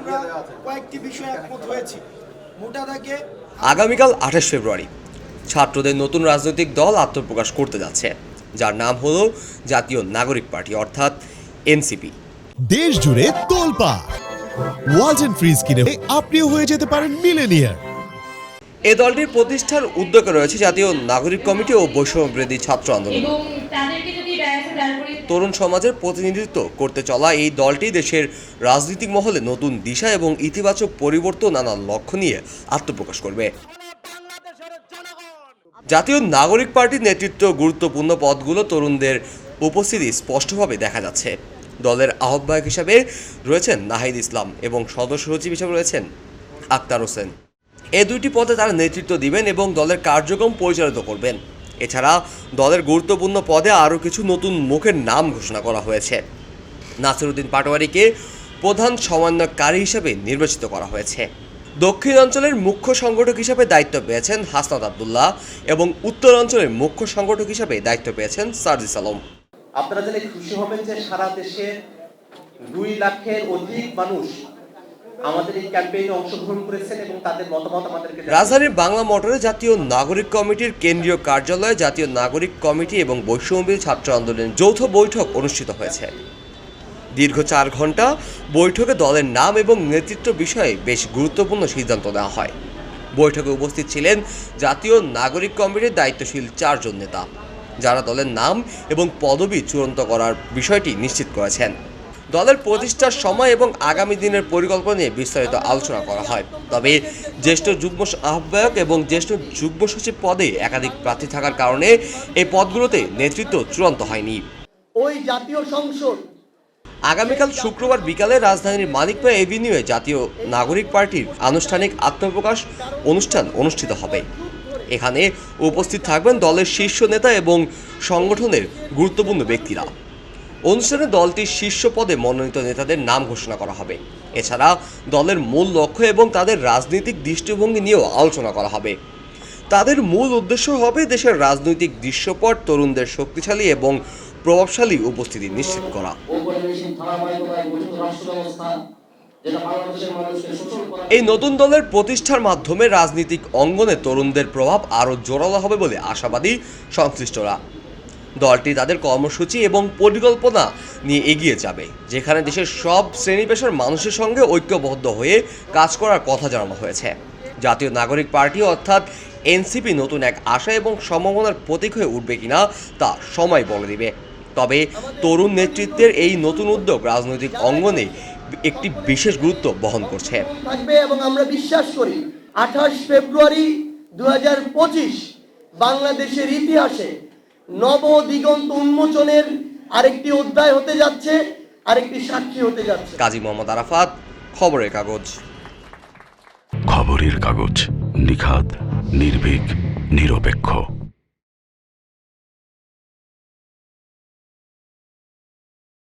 আমরা কয়েকটি বিষয়ে একমত হয়েছি। মোটা দাগে আগামীকাল আঠাশ ফেব্রুয়ারি ছাত্রদের নতুন রাজনৈতিক দল আত্মপ্রকাশ করতে যাচ্ছে যার নাম হল জাতীয় নাগরিক পার্টি অর্থাৎ এনসিপি। দেশ জুড়ে তোলপা ওয়ালটন ফ্রিজ কিনে আপনিও হয়ে যেতে পারেন মিলেনিয়ার এ দলটির প্রতিষ্ঠার উদ্যোগে রয়েছে জাতীয় নাগরিক কমিটি ও বৈষম্যবিরোধী ছাত্র আন্দোলন। তরুণ সমাজের প্রতিনিধিত্ব করতে চলা এই দলটি দেশের রাজনৈতিক মহলে নতুন দিশা এবং ইতিবাচক পরিবর্তন আনার লক্ষ্য নিয়ে আত্মপ্রকাশ করবে। জাতীয় নাগরিক পার্টির নেতৃত্ব গুরুত্বপূর্ণ পদগুলো তরুণদের উপস্থিতি স্পষ্টভাবে দেখা যাচ্ছে। দলের আহ্বায়ক হিসাবে রয়েছেন নাহিদ ইসলাম এবং সদস্য সচিব হিসেবে রয়েছেন আক্তার হোসেন। এ দুইটি পদে তারা নেতৃত্ব দিবেন এবং দলের কার্যক্রম পরিচালিত করবেন। এছাড়া দলের গুরুত্বপূর্ণ পদে আরও কিছু নতুন মুখের নাম ঘোষণা করা হয়েছে। নাসিরুদ্দিন পাটোয়ারিকে প্রধান সমন্বয়কারী হিসেবে নির্বাচিত করা হয়েছে। দক্ষিণ অঞ্চলের মুখ্য সংগঠক হিসেবে দায়িত্ব পেয়েছেন হাসনাত আবদুল্লাহ এবং উত্তর অঞ্চলের মুখ্য সংগঠক হিসেবে দায়িত্ব পেয়েছেন সার্জিস আলম। আপনারা জেনে খুশি হবেন যে সারা দেশে দুই লাখের অধিক মানুষ আমাদের এই ক্যাম্পেইনে অংশগ্রহণ করেছেন এবং তাদের মতামত আমাদেরকে রাজধানীর বাংলা মোটরে জাতীয় নাগরিক কমিটির কেন্দ্রীয় কার্যালয়ে জাতীয় নাগরিক কমিটি এবং বৈষম্যবিরোধী ছাত্র আন্দোলনের যৌথ বৈঠক অনুষ্ঠিত হয়েছে। দীর্ঘ চার ঘণ্টা বৈঠকে দলের নাম এবং নেতৃত্ব বিষয়ে বেশ গুরুত্বপূর্ণ সিদ্ধান্ত নেওয়া হয়। বৈঠকে উপস্থিত ছিলেন জাতীয় নাগরিক কমিটির দায়িত্বশীল চারজন নেতা, যারা দলের নাম এবং পদবি চূড়ান্ত করার বিষয়টি নিশ্চিত করেছেন। দলের প্রতিষ্ঠার সময় এবং আগামী দিনের পরিকল্পনা নিয়ে বিস্তারিত আলোচনা করা হয়। তবে জ্যেষ্ঠ যুগ্ম আহ্বায়ক এবং জ্যেষ্ঠ যুগ্ম সচিব পদে একাধিক প্রার্থী থাকার কারণে এই পদগুলোতে নেতৃত্ব চূড়ান্ত হয়নি। ওই জাতীয় সংসদ। আগামীকাল শুক্রবার বিকালে রাজধানীর মানিকপা এভিনিউয়ে জাতীয় নাগরিক পার্টির আনুষ্ঠানিক আত্মপ্রকাশ অনুষ্ঠান অনুষ্ঠিত হবে। এখানে উপস্থিত থাকবেন দলের শীর্ষ নেতা এবং সংগঠনের গুরুত্বপূর্ণ ব্যক্তিরা। অনুষ্ঠানে দলটির শীর্ষ পদে মনোনীত নেতাদের নাম ঘোষণা করা হবে। এছাড়া দলের মূল লক্ষ্য এবং তাদের রাজনৈতিক দৃষ্টিভঙ্গি নিয়েও আলোচনা করা হবে। তাদের মূল উদ্দেশ্য হবে দেশের রাজনৈতিক দৃশ্যপট তরুণদের শক্তিশালী এবং প্রভাবশালী উপস্থিতি নিশ্চিত করা। এই নতুন দলের প্রতিষ্ঠার মাধ্যমে রাজনৈতিক অঙ্গনে তরুণদের প্রভাব আরও জোরালো হবে বলে আশাবাদী সংশ্লিষ্টরা। দলটি তাদের কর্মসূচি এবং পরিকল্পনা নিয়ে এগিয়ে যাবে, যেখানে দেশের সব শ্রেণি পেশার মানুষের সঙ্গে ঐক্যবদ্ধ হয়ে কাজ করার কথা জানানো হয়েছে। জাতীয় নাগরিক পার্টি অর্থাৎ এনসিপি নতুন এক আশা এবং সম্ভাবনার প্রতীক হয়ে উঠবে কিনা তা সময় বলে দিবে। তবে তরুণ নেতৃত্বের এই নতুন উদ্যোগ রাজনৈতিক অঙ্গনে একটি বিশেষ গুরুত্ব বহন করছে। এবং আমরা বিশ্বাস করি আঠাশ ফেব্রুয়ারি দু হাজার পঁচিশ বাংলাদেশের ইতিহাসে নব দিগন্ত উন্মোচনের আরেকটি অধ্যায় হতে যাচ্ছে আরেকটি সাক্ষী হতে যাচ্ছে। কাজী মোহাম্মদ আরাফাত খবরের কাগজ। খবরের কাগজ নিখাদ নির্ভীক নিরপেক্ষ।